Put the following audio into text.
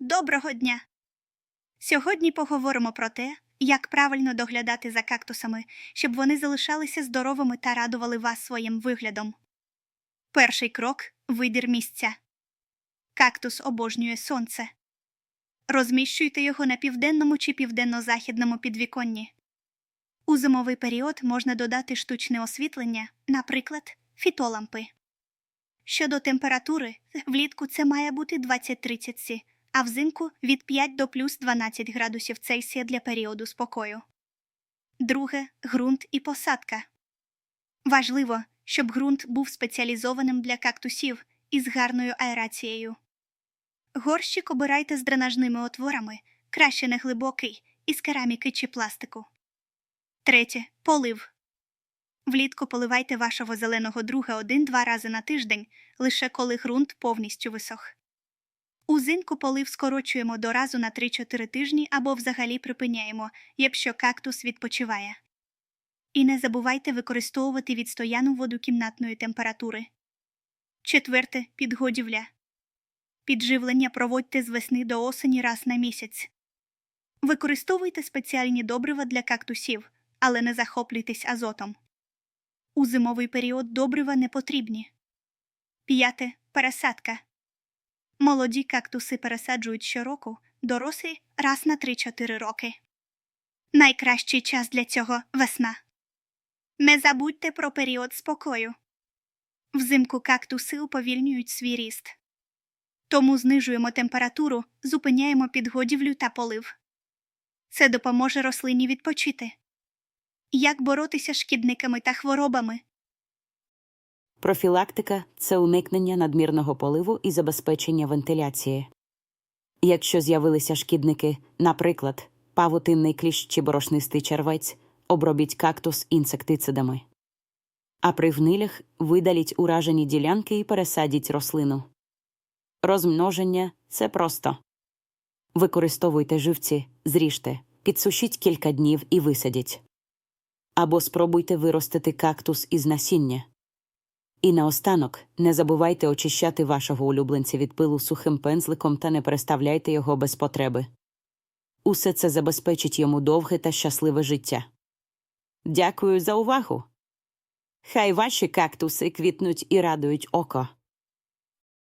Доброго дня! Сьогодні поговоримо про те, як правильно доглядати за кактусами, щоб вони залишалися здоровими та радували вас своїм виглядом. Перший крок вибір місця. Кактус обожнює сонце. Розміщуйте його на південному чи південно-західному підвіконні. У зимовий період можна додати штучне освітлення, наприклад, фітолампи. Щодо температури, влітку це має бути 20-30 Сі, а взимку від 5 до плюс 12 градусів Цельсія для періоду спокою. Друге ґрунт і посадка. Важливо, щоб ґрунт був спеціалізованим для кактусів із гарною аерацією. Горщик обирайте з дренажними отворами, краще не глибокий, із кераміки чи пластику. Третє полив. Влітку поливайте вашого зеленого друга один-два рази на тиждень, лише коли ґрунт повністю висох. Узимку полив скорочуємо до разу на 3-4 тижні або взагалі припиняємо, якщо кактус відпочиває. І не забувайте використовувати відстояну воду кімнатної температури. Четверте підгодівля. Підживлення проводьте з весни до осені раз на місяць. Використовуйте спеціальні добрива для кактусів, але не захоплюйтесь азотом. У зимовий період добрива не потрібні. П'яте пересадка. Молоді кактуси пересаджують щороку, дорослі раз на 3-4 роки. Найкращий час для цього весна. Не забудьте про період спокою. Взимку кактуси уповільнюють свій ріст. Тому знижуємо температуру, зупиняємо підгодівлю та полив. Це допоможе рослині відпочити. Як боротися з шкідниками та хворобами? Профілактика це уникнення надмірного поливу і забезпечення вентиляції. Якщо з'явилися шкідники, наприклад, павутинний кліщ чи борошнистий червець, обробіть кактус інсектицидами. А при гнилях видаліть уражені ділянки і пересадіть рослину. Розмноження це просто. Використовуйте живці, зріжте, підсушіть кілька днів і висадіть. Або спробуйте виростити кактус із насіння. І наостанок не забувайте очищати вашого улюбленця від пилу сухим пензликом та не переставляйте його без потреби. Усе це забезпечить йому довге та щасливе життя. Дякую за увагу. Хай ваші кактуси квітнуть і радують око.